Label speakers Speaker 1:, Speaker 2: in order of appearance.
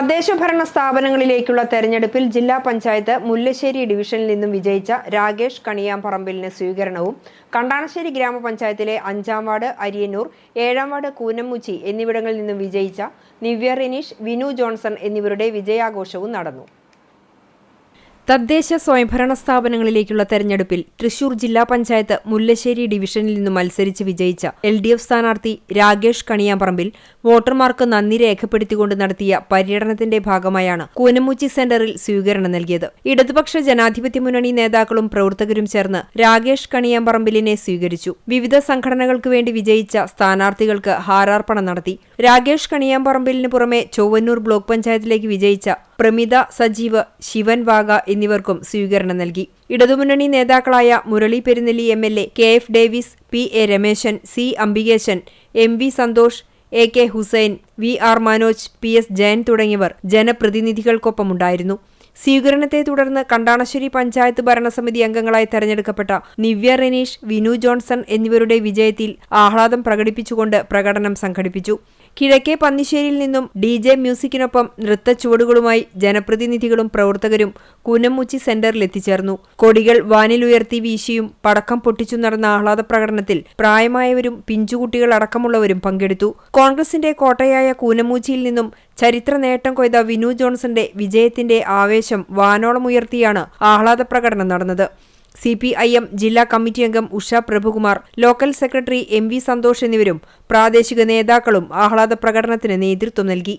Speaker 1: തദ്ദേശഭരണ സ്ഥാപനങ്ങളിലേക്കുള്ള തെരഞ്ഞെടുപ്പിൽ ജില്ലാ പഞ്ചായത്ത് മുല്ലശ്ശേരി ഡിവിഷനിൽ നിന്നും വിജയിച്ച രാകേഷ് കണിയാമ്പറമ്പിലിന് സ്വീകരണവും കണ്ടാണശ്ശേരി ഗ്രാമപഞ്ചായത്തിലെ അഞ്ചാം വാർഡ് അരിയന്നൂർ ഏഴാം വാർഡ് കൂനമ്മൂച്ചി എന്നിവിടങ്ങളിൽ നിന്നും വിജയിച്ച നിവ്യ റിനീഷ് വിനു ജോൺസൺ എന്നിവരുടെ വിജയാഘോഷവും നടന്നു തദ്ദേശ സ്വയംഭരണ സ്ഥാപനങ്ങളിലേക്കുള്ള തെരഞ്ഞെടുപ്പിൽ തൃശൂർ ജില്ലാ പഞ്ചായത്ത് മുല്ലശ്ശേരി ഡിവിഷനിൽ നിന്ന് മത്സരിച്ച് വിജയിച്ച എൽ ഡി എഫ് സ്ഥാനാർത്ഥി രാകേഷ് കണിയാമ്പറമ്പിൽ വോട്ടർമാർക്ക് നന്ദി രേഖപ്പെടുത്തിക്കൊണ്ട് നടത്തിയ പര്യടനത്തിന്റെ ഭാഗമായാണ് കൂനമൂച്ചി സെന്ററിൽ സ്വീകരണം നൽകിയത് ഇടതുപക്ഷ ജനാധിപത്യ മുന്നണി നേതാക്കളും പ്രവർത്തകരും ചേർന്ന് രാകേഷ് കണിയാമ്പറമ്പിലിനെ സ്വീകരിച്ചു വിവിധ സംഘടനകൾക്ക് വേണ്ടി വിജയിച്ച സ്ഥാനാർത്ഥികൾക്ക് ഹാരാർപ്പണം നടത്തി രാകേഷ് കണിയാമ്പറമ്പിലിന് പുറമെ ചൊവ്വന്നൂർ ബ്ലോക്ക് പഞ്ചായത്തിലേക്ക് വിജയിച്ച പ്രമിത സജീവ് ശിവൻ വാഗ എന്നിവർക്കും സ്വീകരണം നൽകി ഇടതുമുന്നണി നേതാക്കളായ Murali Perunnelli M L A K F Davis P A Rameshan C Ambikesan M V Santhosh A K Hussain V R Manoj P S Jayan തുടങ്ങിയവർ ജനപ്രതിനിധികൾക്കൊപ്പമുണ്ടായിരുന്നു സ്വീകരണത്തെ തുടർന്ന് കണ്ടാണശ്ശേരി പഞ്ചായത്ത് ഭരണസമിതി അംഗങ്ങളായി തെരഞ്ഞെടുക്കപ്പെട്ട നിവ്യ റെനീഷ് വിനു ജോൺസൺ എന്നിവരുടെ വിജയത്തിൽ ആഹ്ലാദം പ്രകടിപ്പിച്ചുകൊണ്ട് പ്രകടനം സംഘടിപ്പിച്ചു കിഴക്കേ പന്നിശ്ശേരിയിൽ നിന്നും ഡി ജെ മ്യൂസിക്കിനൊപ്പം നൃത്ത ചുവടുകളുമായി ജനപ്രതിനിധികളും പ്രവർത്തകരും കൂനമുച്ചി സെന്ററിൽ എത്തിച്ചേർന്നു കൊടികൾ വാനിലുയർത്തി വീശിയും പടക്കം പൊട്ടിച്ചു നടന്ന ആഹ്ലാദ പ്രകടനത്തിൽ പ്രായമായവരും പിഞ്ചുകുട്ടികൾ അടക്കമുള്ളവരും പങ്കെടുത്തു കോൺഗ്രസിന്റെ കോട്ടയായ കൂനമൂച്ചിയിൽ നിന്നും ചരിത്ര നേട്ടം കൊയ്ത വിനു ജോൺസന്റെ വിജയത്തിന്റെ ആവേശം വാനോളമുയർത്തിയാണ് ആഹ്ലാദ പ്രകടനം നടന്നത് സി പി ഐ എം ജില്ലാ കമ്മിറ്റി അംഗം Usha Prabhukumar local secretary M V Santhosh എന്നിവരും പ്രാദേശിക നേതാക്കളും ആഹ്ലാദ പ്രകടനത്തിന് നേതൃത്വം നൽകി